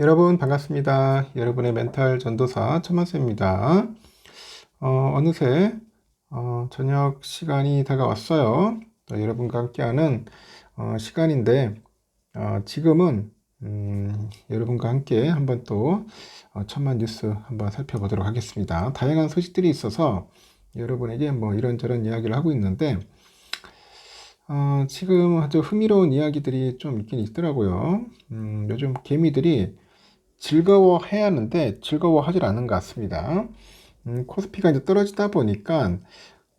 여러분 반갑습니다. 여러분의 멘탈 전도사 천만세입니다. 어, 어느새 어, 저녁 시간이 다가왔어요. 또 여러분과 함께하는 어, 시간인데 어, 지금은 음, 여러분과 함께 한번 또 어, 천만 뉴스 한번 살펴보도록 하겠습니다. 다양한 소식들이 있어서 여러분에게 뭐 이런저런 이야기를 하고 있는데 어, 지금 아주 흥미로운 이야기들이 좀 있긴 있더라고요. 음, 요즘 개미들이 즐거워해야 하는데 즐거워하지 않는 것 같습니다. 음, 코스피가 이제 떨어지다 보니까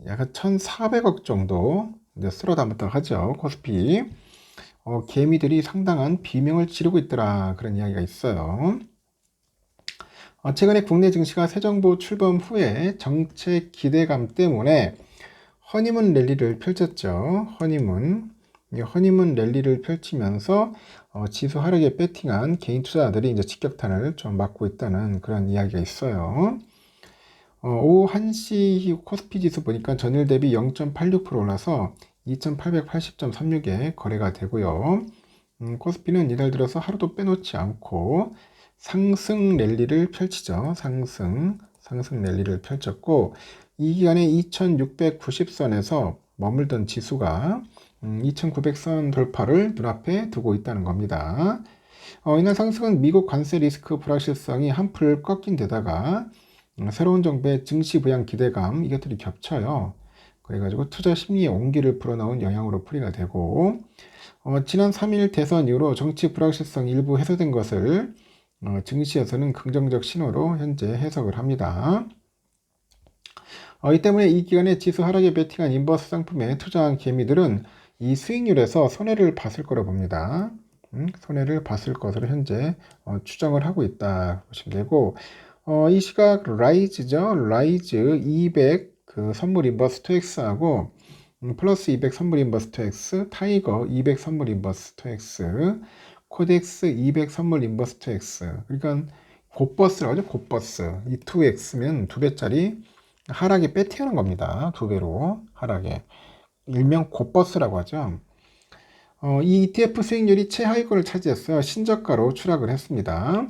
약간 1,400억 정도 이제 쓸어담았다고 하죠. 코스피. 어, 개미들이 상당한 비명을 지르고 있더라. 그런 이야기가 있어요. 어, 최근에 국내 증시가 새 정부 출범 후에 정책 기대감 때문에 허니문 랠리를 펼쳤죠. 허니문. 이 허니문 랠리를 펼치면서 어, 지수 하락에 배팅한 개인 투자자들이 이제 직격탄을 좀 맞고 있다는 그런 이야기가 있어요. 어, 오후 1시 코스피 지수 보니까 전일 대비 0.86% 올라서 2880.36에 거래가 되고요. 음, 코스피는 이달 들어서 하루도 빼놓지 않고 상승 랠리를 펼치죠. 상승, 상승 랠리를 펼쳤고 이 기간에 2690선에서 머물던 지수가 2900선 음, 돌파를 눈앞에 두고 있다는 겁니다. 어, 이날 상승은 미국 관세 리스크 불확실성이 한풀 꺾인 데다가 음, 새로운 정부의 증시 부양 기대감 이것들이 겹쳐요. 그래가지고 투자 심리에 온기를 불어넣은 영향으로 풀이가 되고 어, 지난 3일 대선 이후로 정치 불확실성 일부 해소된 것을 어, 증시에서는 긍정적 신호로 현재 해석을 합니다. 어, 이 때문에 이 기간에 지수 하락에 베팅한 인버스 상품에 투자한 개미들은 이 수익률에서 손해를 봤을 거라 봅니다. 음, 손해를 봤을 것으로 현재 어, 추정을 하고 있다 보시면 되고 어, 이 시각 라이즈죠. 라이즈 200 그 선물 인버스 2X하고 음, 플러스 200 선물 인버스 2X, 타이거 200 선물 인버스 2X, 코덱스 200 선물 인버스 2X. 그러니까 곧버스라고 하죠. 곧버스. 이 2X면 두 배짜리 하락에 빼태우는 겁니다. 두 배로 하락에. 일명 곧버스라고 하죠. 어, 이 ETF 수익률이 최하위권을 차지했어요. 신저가로 추락을 했습니다.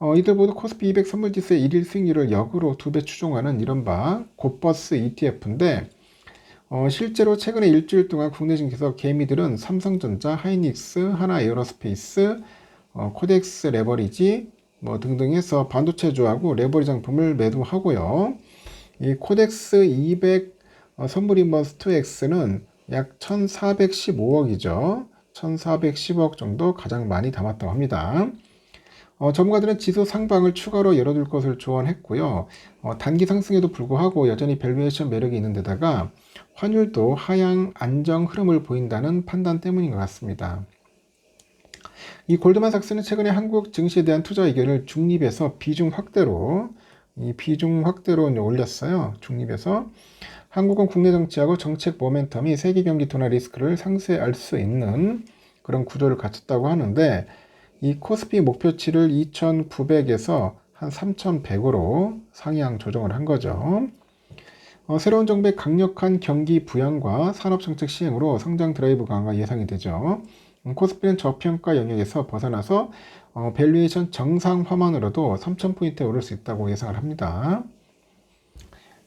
어, 이들 모두 코스피 200 선물지수의 일일 수익률을 역으로 두 배 추종하는 이른바 곧버스 ETF인데 어, 실제로 최근에 일주일 동안 국내 증시에서 개미들은 삼성전자, 하이닉스, 하나 에어로스페이스, 어, 코덱스 레버리지 뭐 등등 해서 반도체 주하고 레버리 장품을 매도하고요. 이 코덱스 200 어, 선물 인버스 2X는 약 1415억이죠. 1410억 정도 가장 많이 담았다고 합니다. 어, 전문가들은 지수 상방을 추가로 열어둘 것을 조언했고요. 어, 단기 상승에도 불구하고 여전히 밸류에이션 매력이 있는 데다가 환율도 하향 안정 흐름을 보인다는 판단 때문인 것 같습니다. 이 골드만삭스는 최근에 한국 증시에 대한 투자 의견을 중립에서 비중 확대로 이 비중 확대로 올렸어요. 중립에서 한국은 국내 정치하고 정책 모멘텀이 세계 경기 둔화 리스크를 상쇄할 수 있는 그런 구조를 갖췄다고 하는데 이 코스피 목표치를 2,900에서 한 3,100으로 상향 조정을 한 거죠. 어, 새로운 정부의 강력한 경기 부양과 산업 정책 시행으로 성장 드라이브 강화 예상이 되죠. 음, 코스피는 저평가 영역에서 벗어나서 어, 밸류에이션 정상화만으로도 3,000포인트에 오를 수 있다고 예상을 합니다.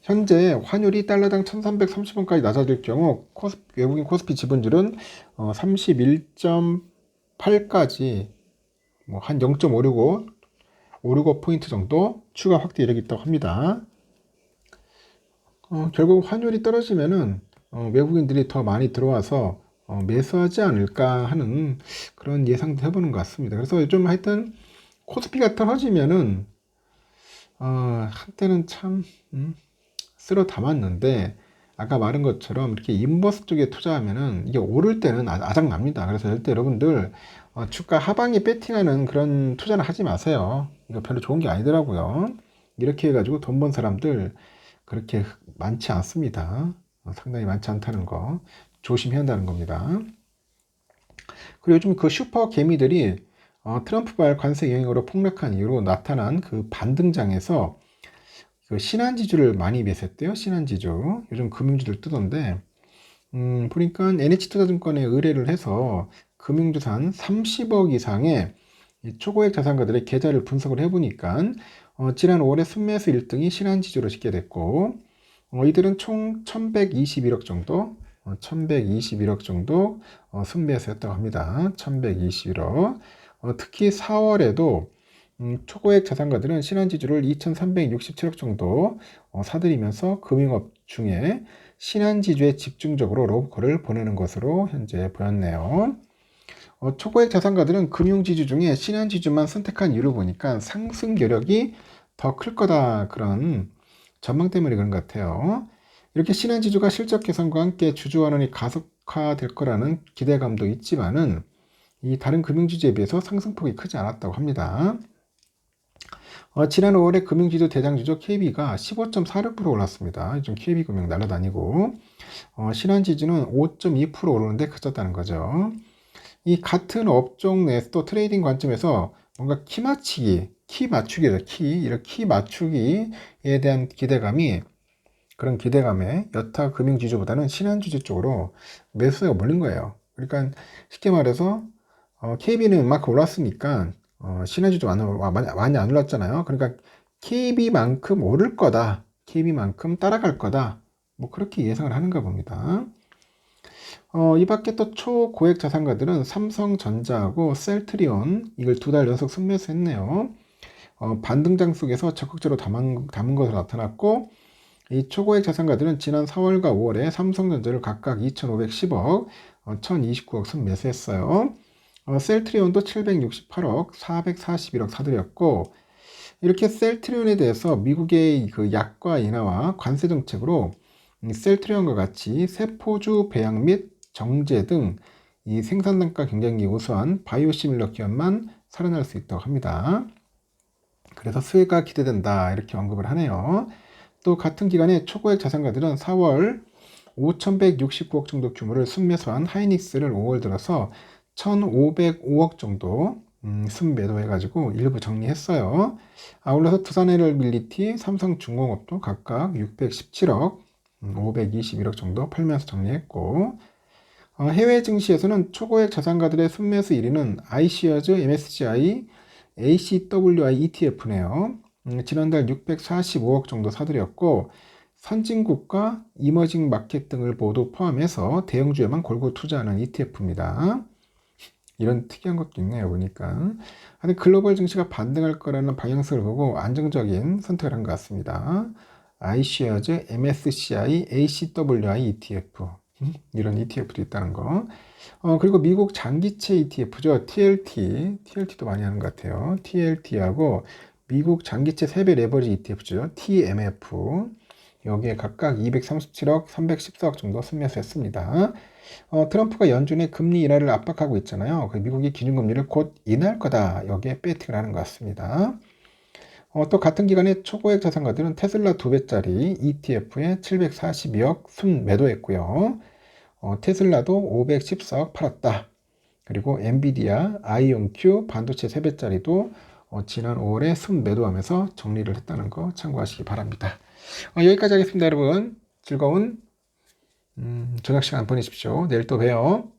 현재 환율이 달러당 1330원까지 낮아질 경우 코스, 외국인 코스피 지분율은 어, 31.8까지 뭐 한 0.565, 565포인트 정도 추가 확대 이력이 있다고 합니다. 어, 결국 환율이 떨어지면은 어, 외국인들이 더 많이 들어와서 어, 매수하지 않을까 하는 그런 예상도 해보는 것 같습니다. 그래서 좀 하여튼 코스피가 떨어지면은 어, 한때는 참 음, 쓸어 담았는데 아까 말한 것처럼 이렇게 인버스 쪽에 투자하면은 이게 오를 때는 아, 아작납니다. 그래서 절대 여러분들 어, 주가 하방에 배팅하는 그런 투자는 하지 마세요. 이거 별로 좋은 게 아니더라고요. 이렇게 해가지고 돈 번 사람들 그렇게 많지 않습니다. 어, 상당히 많지 않다는 거 조심해야 한다는 겁니다. 그리고 요즘 그 슈퍼 개미들이 어, 트럼프발 관세 영향으로 폭락한 이후로 나타난 그 반등장에서 그 신한지주를 많이 매수했대요. 신한지주. 요즘 금융주들 뜨던데, 음, 보니까 NH투자증권에 의뢰를 해서 금융주산 30억 이상의 이 초고액 자산가들의 계좌를 분석을 해보니까 어, 지난 5월에 순매수 1등이 신한지주로 찍게 됐고 어, 이들은 총 1121억 정도 어, 1121억 정도 어, 순매수였다고 합니다. 1121억 어, 특히 4월에도 음, 초고액 자산가들은 신한지주를 2,367억 정도 어, 사들이면서 금융업 중에 신한지주에 집중적으로 로브콜을 보내는 것으로 현재 보였네요. 어, 초고액 자산가들은 금융지주 중에 신한지주만 선택한 이유를 보니까 상승 여력이 더 클 거다 그런 전망 때문에 그런 것 같아요. 이렇게 신한 지주가 실적 개선과 함께 주주환원이 가속화될 거라는 기대감도 있지만은 이 다른 금융지주에 비해서 상승폭이 크지 않았다고 합니다. 어, 지난 5월에 금융지주 대장주죠 KB가 15.46% 올랐습니다. 요즘 KB금융 날아다니고 어, 신한지주는 5.2% 오르는데 그쳤다는 거죠. 이 같은 업종 내에서도 트레이딩 관점에서 뭔가 키 맞추기, 키 맞추기죠. 키, 이런 키 맞추기에 대한 기대감이 그런 기대감에 여타 금융지주보다는 신한지주 쪽으로 매수가 몰린 거예요. 그러니까 쉽게 말해서 어, KB는 이만큼 올랐으니까 어, 신한지주 많이, 많이 안 올랐잖아요. 그러니까 KB만큼 오를 거다. KB만큼 따라갈 거다. 뭐 그렇게 예상을 하는가 봅니다. 어, 이 밖에 또 초고액 자산가들은 삼성전자하고 셀트리온 이걸 두 달 연속 순매수했네요. 어, 반등장 속에서 적극적으로 담은, 담은 것으로 나타났고 이 초고액 자산가들은 지난 4월과 5월에 삼성전자를 각각 2,510억, 어, 1,029억 순 매수했어요. 어, 셀트리온도 768억, 441억 사들였고 이렇게 셀트리온에 대해서 미국의 그 약과 인하와 관세 정책으로 셀트리온과 같이 세포주 배양 및 정제 등 이 생산 단가 경쟁력이 우수한 바이오시밀러 기업만 살아날 수 있다고 합니다. 그래서 수혜가 기대된다 이렇게 언급을 하네요. 또 같은 기간에 초고액 자산가들은 4월 5,169억 정도 규모를 순매수한 하이닉스를 5월 들어서 1,505억 정도 음, 순매도해가지고 일부 정리했어요. 아울러서 두산에너빌리티, 삼성중공업도 각각 617억, 521억 음, 정도 팔면서 정리했고 어, 해외 증시에서는 초고액 자산가들의 순매수 1위는 iShares, MSCI, ACWI ETF네요. 음, 지난달 645억 정도 사들였고 선진국과 이머징 마켓 등을 모두 포함해서 대형주에만 골고 투자하는 ETF입니다. 이런 특이한 것도 있네요 보니까. 하여튼 글로벌 증시가 반등할 거라는 방향성을 보고 안정적인 선택을 한 것 같습니다. iShares, MSCI, ACWI ETF 음, 이런 ETF도 있다는 거. 어, 그리고 미국 장기채 ETF죠. TLT TLT도 많이 하는 것 같아요. TLT하고 미국 장기채 세배 레버리지 ETF죠 TMF 여기에 각각 237억, 314억 정도 순매수했습니다. 어, 트럼프가 연준의 금리 인하를 압박하고 있잖아요. 그 미국이 기준금리를 곧 인하할 거다. 여기에 배팅을 하는 것 같습니다. 어, 또 같은 기간에 초고액 자산가들은 테슬라 두 배짜리 ETF에 742억 순 매도했고요. 어, 테슬라도 514억 팔았다. 그리고 엔비디아, 아이온큐 반도체 3배짜리도 어, 지난 5월에 순 매도하면서 정리를 했다는 거 참고하시기 바랍니다. 어, 여기까지 하겠습니다, 여러분. 즐거운 음, 저녁 시간 보내십시오. 내일 또 봬요.